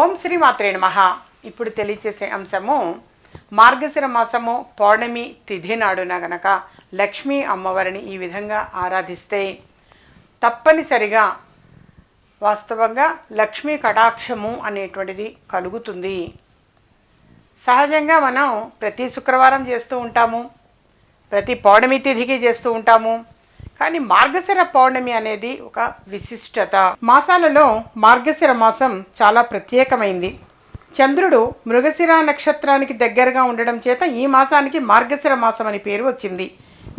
ఓం శ్రీ మాత్రే నమ. ఇప్పుడు తెలియచేసే అంశము మార్గశిర మాసము పౌర్ణమి తిథి నాడున గనక లక్ష్మీ అమ్మవారిని ఈ విధంగా ఆరాధిస్తే తప్పనిసరిగా వాస్తవంగా లక్ష్మీ కటాక్షము అనేటువంటిది కలుగుతుంది. సహజంగా మనం ప్రతి శుక్రవారం చేస్తూ ఉంటాము ప్రతి పౌర్ణమి తిథికి చేస్తూ ఉంటాము కానీ మార్గశిర పౌర్ణమి అనేది ఒక విశిష్టత. మాసాలలో మార్గశిర మాసం చాలా ప్రత్యేకమైంది. చంద్రుడు మృగశిర నక్షత్రానికి దగ్గరగా ఉండడం చేత ఈ మాసానికి మార్గశిర మాసం అని పేరు వచ్చింది.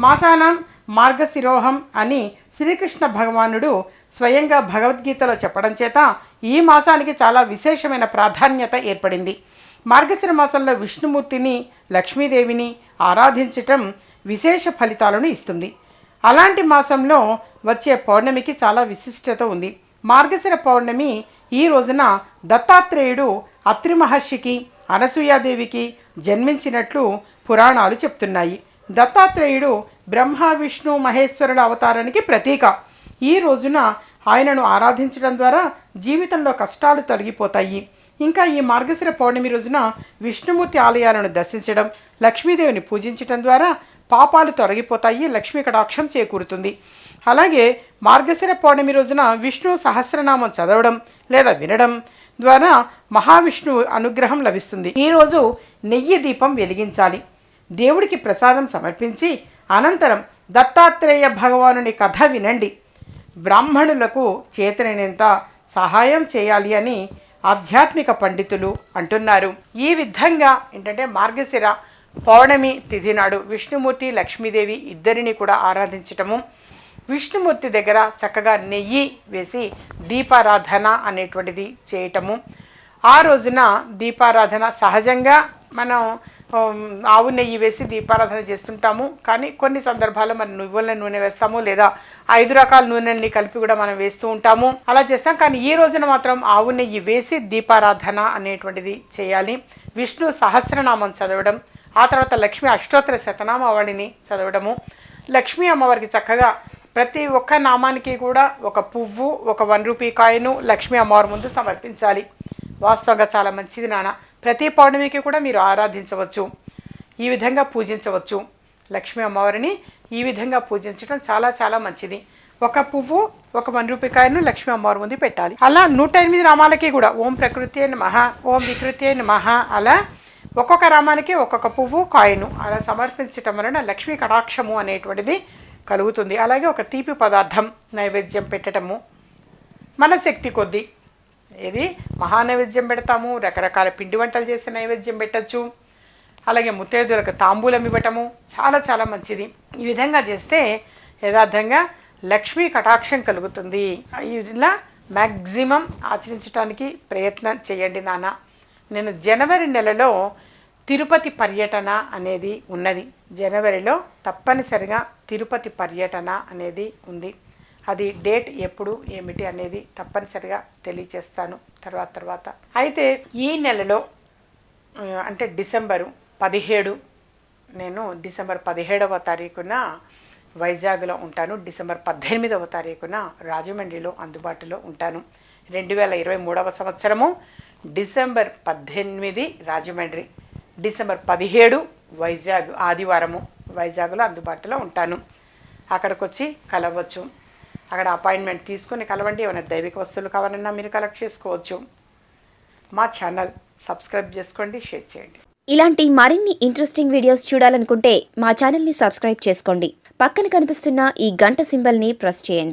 మాసానం మార్గశిరోహం అని శ్రీకృష్ణ భగవానుడు స్వయంగా భగవద్గీతలో చెప్పడం చేత ఈ మాసానికి చాలా విశేషమైన ప్రాధాన్యత ఏర్పడింది. మార్గశిర మాసంలో విష్ణుమూర్తిని లక్ష్మీదేవిని ఆరాధించటం విశేష ఫలితాలను ఇస్తుంది. అలాంటి మాసంలో వచ్చే పౌర్ణమికి చాలా విశిష్టత ఉంది. మార్గశిర పౌర్ణమి ఈ రోజున దత్తాత్రేయుడు అత్రి మహర్షికి అనసూయాదేవికి జన్మించినట్లు పురాణాలు చెప్తున్నాయి. దత్తాత్రేయుడు బ్రహ్మ విష్ణు మహేశ్వరుల అవతారానికి ప్రతీక. ఈ రోజున ఆయనను ఆరాధించడం ద్వారా జీవితంలో కష్టాలు తొలగిపోతాయి. ఇంకా ఈ మార్గశిర పౌర్ణమి రోజున విష్ణుమూర్తి ఆలయాలను దర్శించడం లక్ష్మీదేవిని పూజించడం ద్వారా పాపాలు తొలగిపోతాయి లక్ష్మీ కటాక్షం చేకూరుతుంది. అలాగే మార్గశిర పౌర్ణమి రోజున విష్ణు సహస్రనామం చదవడం లేదా వినడం ద్వారా మహావిష్ణువు అనుగ్రహం లభిస్తుంది. ఈరోజు నెయ్యి దీపం వెలిగించాలి. దేవుడికి ప్రసాదం సమర్పించి అనంతరం దత్తాత్రేయ భగవానుని కథ వినండి. బ్రాహ్మణులకు చేతనైనంత సహాయం చేయాలి అని ఆధ్యాత్మిక పండితులు అంటున్నారు. ఈ విధంగా ఏంటంటే మార్గశిర పౌర్ణమి తిథి నాడు విష్ణుమూర్తి లక్ష్మీదేవి ఇద్దరిని కూడా ఆరాధించటము. విష్ణుమూర్తి దగ్గర చక్కగా నెయ్యి వేసి దీపారాధన అనేటువంటిది చేయటము. ఆ రోజున దీపారాధన సహజంగా మనం ఆవు నెయ్యి వేసి దీపారాధన చేస్తుంటాము. కానీ కొన్ని సందర్భాల్లో మనం నువ్వుల నూనె వేస్తాము లేదా ఐదు రకాల నూనెల్ని కలిపి కూడా మనం వేస్తూ ఉంటాము. అలా చేస్తాం. కానీ ఈ రోజున మాత్రం ఆవు నెయ్యి వేసి దీపారాధన అనేటువంటిది చేయాలి. విష్ణు సహస్రనామం చదవడం ఆ తర్వాత లక్ష్మి అష్టోత్తర శతనామావళిని చదవడము. లక్ష్మీ అమ్మవారికి చక్కగా ప్రతి ఒక్క నామానికి కూడా ఒక పువ్వు ఒక వన్ రూపీ కాయను లక్ష్మీ అమ్మవారి ముందు సమర్పించాలి. వాస్తవంగా చాలా మంచిది నాన్న. ప్రతి పౌర్ణమికి కూడా మీరు ఆరాధించవచ్చు. ఈ విధంగా పూజించవచ్చు. లక్ష్మీ అమ్మవారిని ఈ విధంగా పూజించడం చాలా చాలా మంచిది. ఒక పువ్వు ఒక వన్ రూపాయను లక్ష్మీ అమ్మవారి ముందు పెట్టాలి. అలా నూట ఎనిమిది నామాలకి కూడా ఓం ప్రకృతి అని మహా ఓం వికృతి అని మహా అలా ఒక్కొక్క రామానికి ఒక్కొక్క పువ్వు కాయిను. అలా సమర్పించటం వలన లక్ష్మీ కటాక్షము అనేటువంటిది కలుగుతుంది. అలాగే ఒక తీపి పదార్థం నైవేద్యం పెట్టటము. మన శక్తి కొద్దీ ఇది మహానైవేద్యం పెడతాము. రకరకాల పిండి వంటలు చేసి నైవేద్యం పెట్టచ్చు. అలాగే ముత్తైదులకు తాంబూలం ఇవ్వటము. చాలా చాలా మంచిది. ఈ విధంగా చేస్తే యథార్థంగా లక్ష్మీ కటాక్షం కలుగుతుంది. ఇలా మ్యాక్సిమం ఆచరించడానికి ప్రయత్నం చేయండి నాన్న. నేను జనవరి నెలలో తిరుపతి పర్యటన అనేది ఉన్నది. జనవరిలో తప్పనిసరిగా తిరుపతి పర్యటన అనేది ఉంది. అది డేట్ ఎప్పుడు ఏమిటి అనేది తప్పనిసరిగా తెలియచేస్తాను తర్వాత తర్వాత. అయితే ఈ నెలలో అంటే డిసెంబరు పదిహేడు నేను డిసెంబర్ పదిహేడవ తారీఖున వైజాగ్లో ఉంటాను. డిసెంబర్ పద్దెనిమిదవ తారీఖున రాజమండ్రిలో అందుబాటులో ఉంటాను. రెండు వేల ఇరవై మూడవ సంవత్సరము డిసెంబర్ పద్దెనిమిది రాజమండ్రి డిసెంబర్ పదిహేడు వైజాగ్ ఆదివారము వైజాగ్లో అందుబాటులో ఉంటాను. అక్కడికి వచ్చి కలవచ్చు. అక్కడ అపాయింట్మెంట్ తీసుకుని కలవండి. ఏమైనా దైవిక వస్తువులు కావాలన్నా మీరు కలెక్ట్ చేసుకోవచ్చు. మా ఛానల్ సబ్స్క్రైబ్ చేసుకోండి షేర్ చేయండి. ఇలాంటి మరిన్ని ఇంట్రెస్టింగ్ వీడియోస్ చూడాలనుకుంటే మా ఛానల్ని సబ్స్క్రైబ్ చేసుకోండి. పక్కన కనిపిస్తున్న ఈ గంట సింబల్ని ప్రెస్ చేయండి.